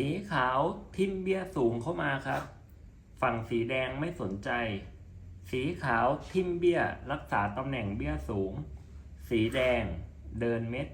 สีขาวทิมเบี้ยสูงเข้ามาครับ ฝั่งสีแดงไม่สนใจ สีขาวทิมเบี้ยรักษาตำแหน่งเบี้ยสูง สีแดงเดินเม็ด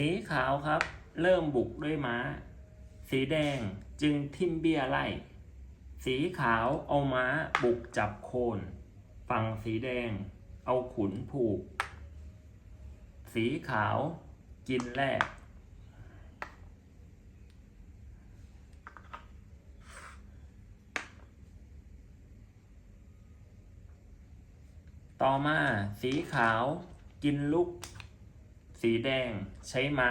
สีขาวครับ เริ่มบุกด้วยม้า สีแดงจึงทิมเบี้ยไล่ สีขาวเอาม้าบุกจับโคน ฝั่งสีแดงเอาขุนผูก สีขาวกินแรกต่อมาสีขาวกินลุก สีแดงใช้ม้า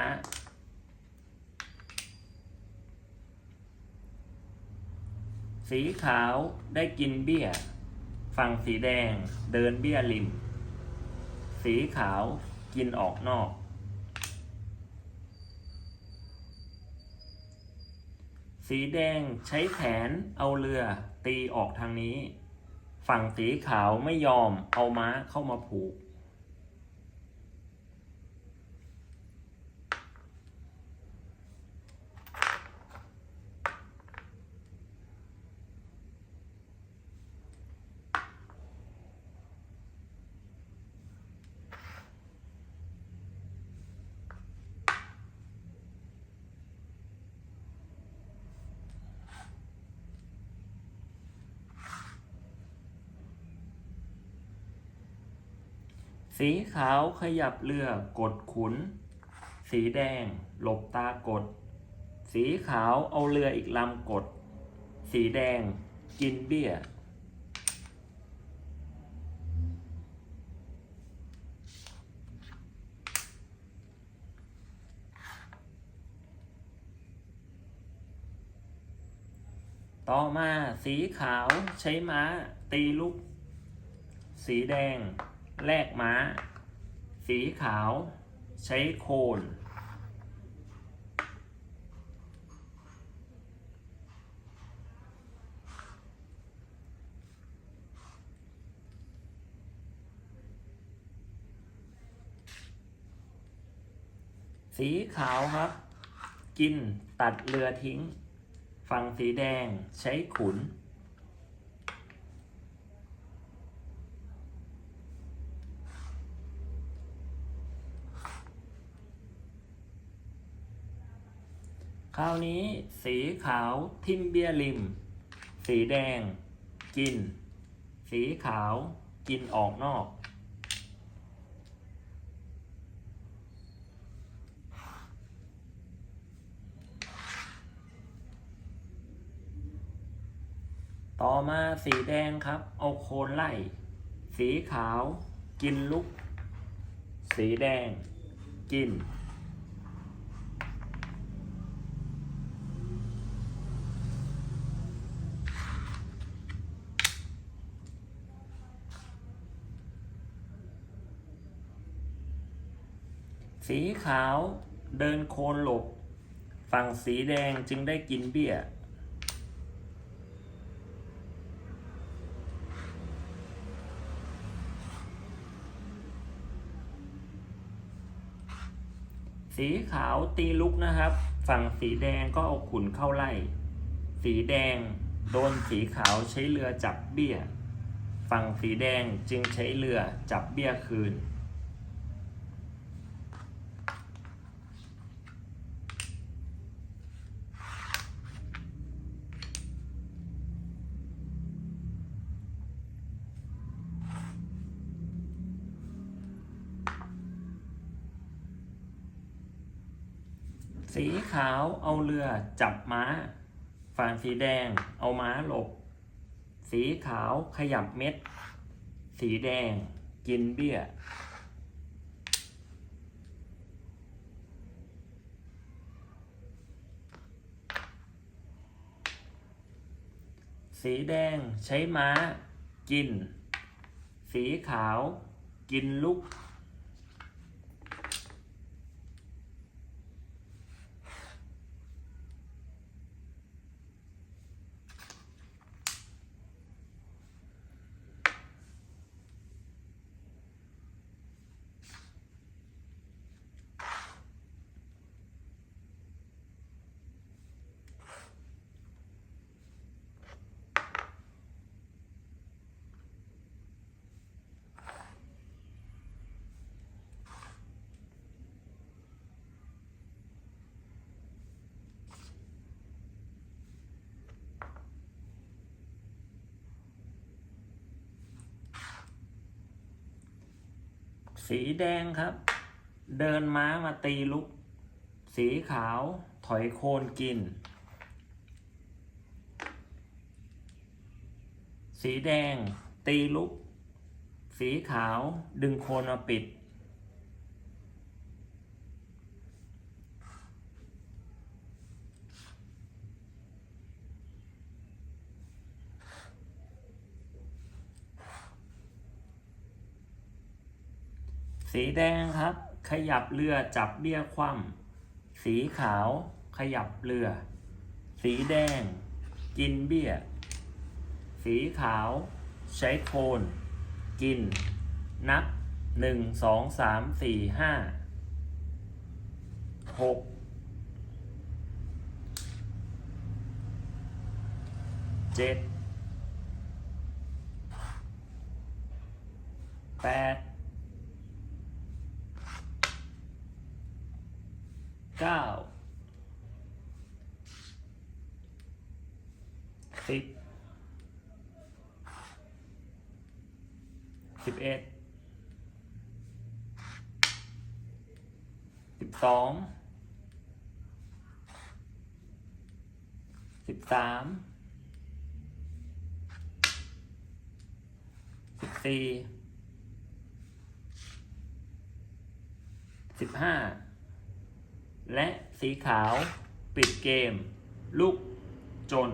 สีขาวได้กินเบี้ย ฝั่งสีแดงเดินเบี้ยริม สีขาวกินออกนอก สีแดงใช้แขนเอาเรือตีออกทางนี้ ฝั่งสีขาวไม่ยอมเอาม้าเข้ามาผูก สีขาวขยับเรือกดขุน สีแดง หลบตากด สีขาวเอาเรืออีกลำกด สีแดง กินเบี้ยต่อมาสีขาวใช้ม้า ตีลุกสีแดง แลกม้า สีขาว ใช้โคน สีขาวครับ กินตัดเรือทิ้ง ฝั่งสีแดงใช้ขุน คราวนี้สีขาวทิมเบียริม สีแดง กิน สีขาวกินออกนอก ต่อมาสีแดงครับ เอาโคนไล่ สีขาว กินลุก สีแดง กิน สีขาวเดินโคนหลบ ฝั่งสีแดงจึงได้กินเบี้ย สีขาวตีลุกนะครับ ฝั่งสีแดงก็เอาขุนเข้าไล่ สีแดงโดนสีขาวใช้เรือจับเบี้ย ฝั่งสีแดงจึงใช้เรือจับเบี้ยคืน สีขาวเอาเรือจับม้า ฝั่งสีแดงเอาม้าหลบ สีขาวขยับเม็ด สีแดงกินเบี้ย สีแดงใช้ม้ากิน สีขาวกินลุก สีแดงครับ เดินม้ามาตีลุก สีขาวถอยโคนกิน สีแดงตีลุก สีขาวดึงโคนมาปิด สีแดงครับ ขยับเรือจับเบี้ยคว่ำสีขาว ขยับเรือ สีแดง กินเบี้ย สีขาว ใช้โคน กิน นับหนึ่งสองสามสี่ห้าหกเจ็ดแปด เก้าสิบสิบเอ็ดสิบสองสิบสามสิบสี่สิบห้า และสีขาวปิดเกม ลูกจน